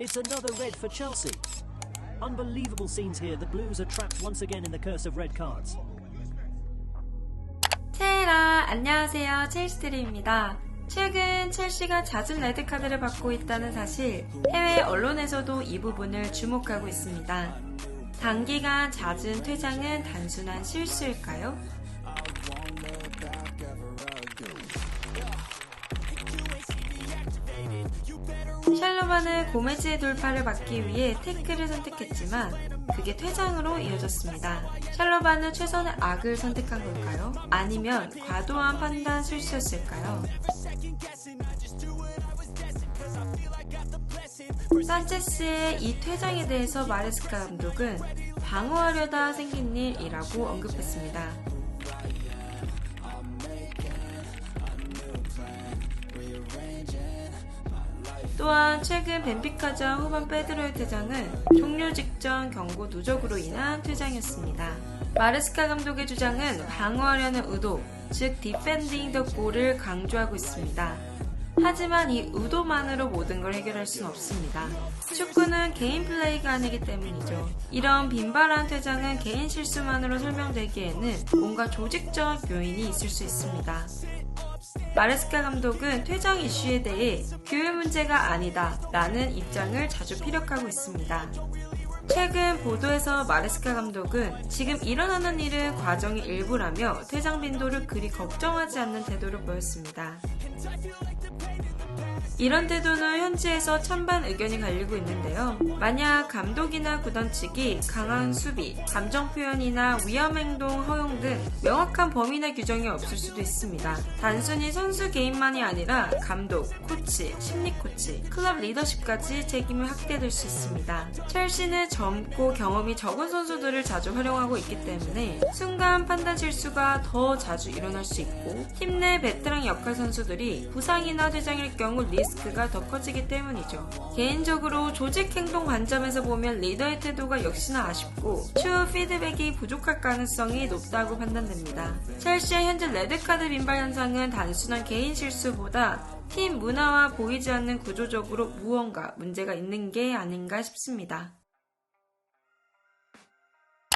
It's another red for Chelsea. Unbelievable scenes here. The Blues are trapped once again in the curse of red cards. 테라 안녕하세요 첼시트리입니다. 최근 첼시가 잦은 레드카드를 받고 있다는 사실 해외 언론에서도 이 부분을 주목하고 있습니다. 단기간 잦은 퇴장은 단순한 실수일까요? 샬로바는 고메즈의 돌파를 막기 위해 태클을 선택했지만 그게 퇴장으로 이어졌습니다. 샬로바는 최선의 악을 선택한 걸까요? 아니면 과도한 판단 실수였을까요? 산체스의 이 퇴장에 대해서 마레스카 감독은 방어하려다 생긴 일이라고 언급했습니다. 또한 최근 벤피카전 후반 페드로의 퇴장은 종료 직전 경고 누적으로 인한 퇴장이었습니다. 마르스카 감독의 주장은 방어하려는 의도, 즉 디펜딩 더 골을 강조하고 있습니다. 하지만 이 의도만으로 모든 걸 해결할 수는 없습니다. 축구는 개인 플레이가 아니기 때문이죠. 이런 빈발한 퇴장은 개인 실수만으로 설명되기에는 뭔가 조직적 요인이 있을 수 있습니다. 마레스카 감독은 퇴장 이슈에 대해 교육 문제가 아니다 라는 입장을 자주 피력하고 있습니다. 최근 보도에서 마레스카 감독은 지금 일어나는 일은 과정의 일부라며 퇴장 빈도를 그리 걱정하지 않는 태도를 보였습니다. 이런 태도는 현지에서 찬반 의견이 갈리고 있는데요. 만약 감독이나 구단 측이 강한 수비, 감정 표현이나 위험 행동 허용 등 명확한 범위나 규정이 없을 수도 있습니다. 단순히 선수 개인만이 아니라 감독, 코치, 심리 코치, 클럽 리더십까지 책임을 확대될 수 있습니다. 첼시는 젊고 경험이 적은 선수들을 자주 활용하고 있기 때문에 순간 판단 실수가 더 자주 일어날 수 있고 팀내 베테랑 역할 선수들이 부상이나 퇴장일 경우 리 스크가 더 커지기 때문이죠. 개인적으로 조직 행동 관점에서 보면 리더의 태도가 역시나 아쉽고 추후 피드백이 부족할 가능성이 높다고 판단됩니다. 첼시의 현재 레드카드 빈발 현상은 단순한 개인 실수보다 팀 문화와 보이지 않는 구조적으로 무언가 문제가 있는 게 아닌가 싶습니다.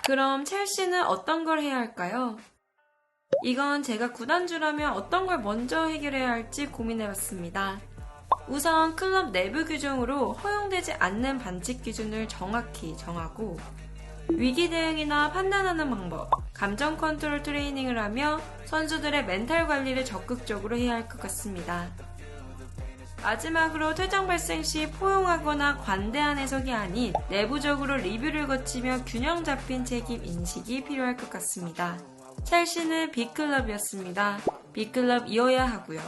그럼 첼시는 어떤 걸 해야 할까요? 이건 제가 구단주라면 어떤 걸 먼저 해결해야 할지 고민해봤습니다. 우선 클럽 내부 규정으로 허용되지 않는 반칙 기준을 정확히 정하고 위기 대응이나 판단하는 방법, 감정 컨트롤 트레이닝을 하며 선수들의 멘탈 관리를 적극적으로 해야 할 것 같습니다. 마지막으로 퇴장 발생 시 포용하거나 관대한 해석이 아닌 내부적으로 리뷰를 거치며 균형 잡힌 책임 인식이 필요할 것 같습니다. 첼시는 B클럽이었습니다. B클럽이어야 하고요.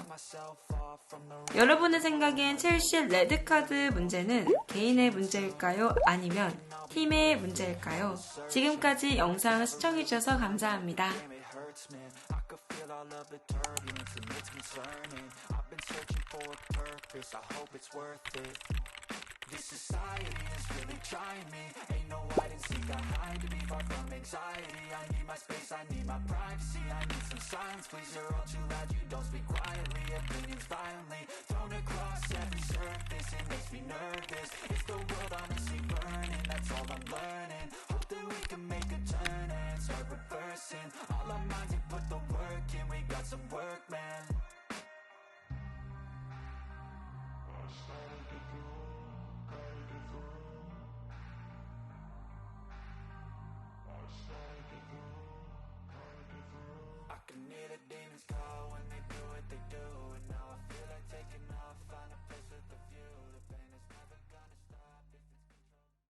여러분의 생각엔 첼시의 레드카드 문제는 개인의 문제일까요? 아니면 팀의 문제일까요? 지금까지 영상을 시청해주셔서 감사합니다. This society is really trying me. Ain't no hide and seek, I hide to be far from anxiety. I need my space, I need my privacy. Silence, please. You're all too loud, you don't speak quietly. Opinions violently thrown across every surface. It makes me nervous. Is the world honestly burning? That's all I'm learning. Hope that we can make a turn and start reversing. All our minds and put the work